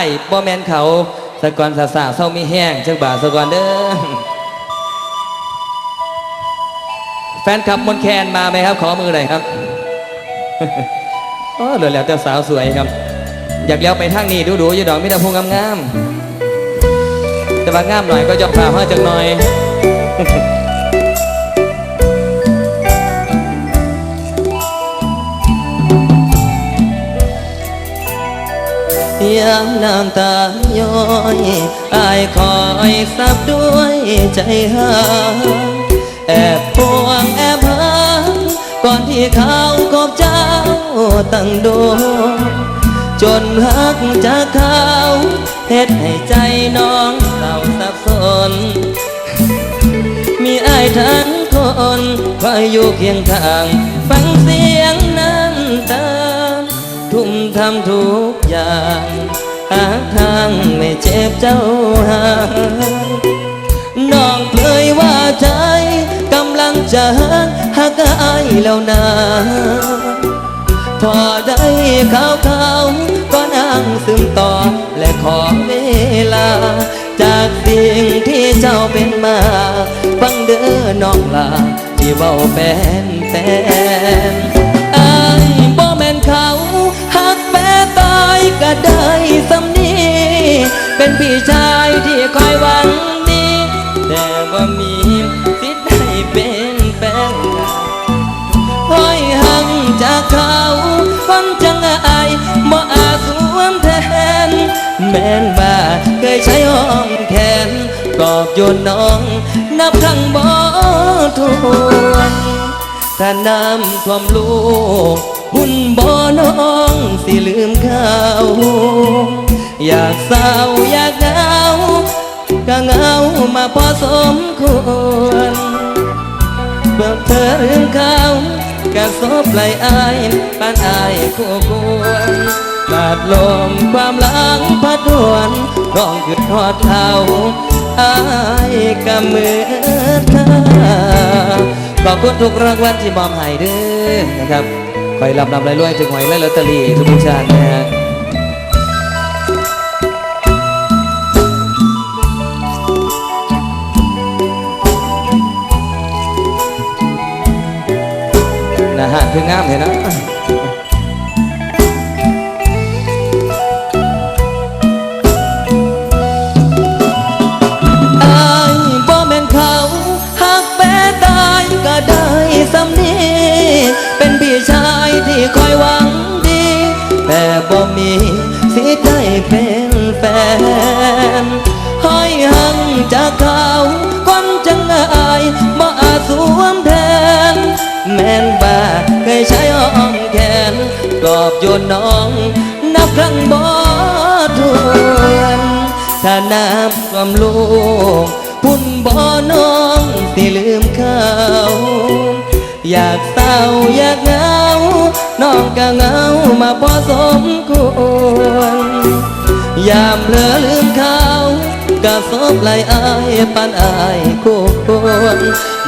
ายบ่แมนเขาสะกอนสาสาเศร้ามีแห้งจังบาสะกอนเด้อแฟนคลับมนแคนมาไหมครับ ขอมือหน่อยครับโอ้เหลือแล้วแต่สาวสวยครับ อยากเลี้ยวไปทางนี้ดูดูอยู่ดอกมิตรพงงามๆแต่ว่างามหน่อยก็จะพาเพิ่จังหน่อย ยามน้ำตาย้อยอายคอยสับด้วยใจหาแอบพวงแอบหาก่อนที่เขากบเจ้าตั้งโดจนหักจากเขาเฮ็ดให้ใจน้องเศร้าสับสน มีอายทั้งคนคอยอยู่เคียงข้าง ฟังเสียงน้ำตา ทำทุกอย่างหาทางไม่เจ็บเจ้าหาน้องเผยว่าใจกำลังจะหักอายแล้วนะพอได้ข่าวข่าวก็นั่งซึมต่อและขอเวลา จากสิ่งที่เจ้าเป็นมาฟังเด้อน้องลาที่เบาแฟนแฟน พี่ชายที่คอยหวังดีแต่ว่ามีสิทธิ์ได้เป็นแฟนห้อยหังจากเขาฟังจังอายบ่อาจสวมแทน แม่นบ่าเคยใช้ห้องแขนกอบโยนน้อง นับครั้งบ่ทวนถ้าน้ำท่วมลูกหุ่นบ่น้องสิลืมเขา อยากเศร้าอยากเหงาก็เหงามาพอสมควรเบิกเธอเรื่องเขากระซบไหลอายปานอายคู่ควรบาดลมความหลังพัดวนร้องขึ้นทอดเขาอายกำมือเธอขอบคุณทุกรางวัลที่มอบให้ด้อนะครับคอยรับนำรายๆถึงหวยและลอตเตอรี่ทุกๆชาตินนะฮะ คืองามเห็นนะอายบ่แมนเขาหักแปรตายก็ได้สำนีเป็นพี่ชายที่คอยหวังดี แต่บ่มีสิได้เป็นแฟนห้อยหังจากเขา อบโยนน้อง นับครั้งบ่ทวนถ้าน้ำท่วมลูกพุ่นบ่น้องสิลืมเขาอยากเศร้าอยากเหงา น้องก็เหงามาพอสมควร ยามเพลอลืมเขากะซบไหลอายปานอายคู่ควร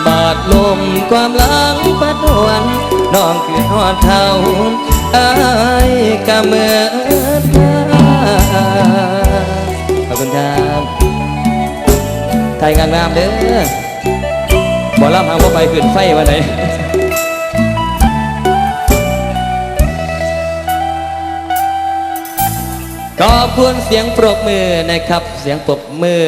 บาดลมความหลังปัดหวน น้องคือทอดเท่า อายกะเมื่อขอบคุณครับไทยงานงามเด้อบ่รับหางบ่ไปขึ้นไฟวันไหนขอบคุณเสียงปรบมือนะครับ เสียงปรบมือ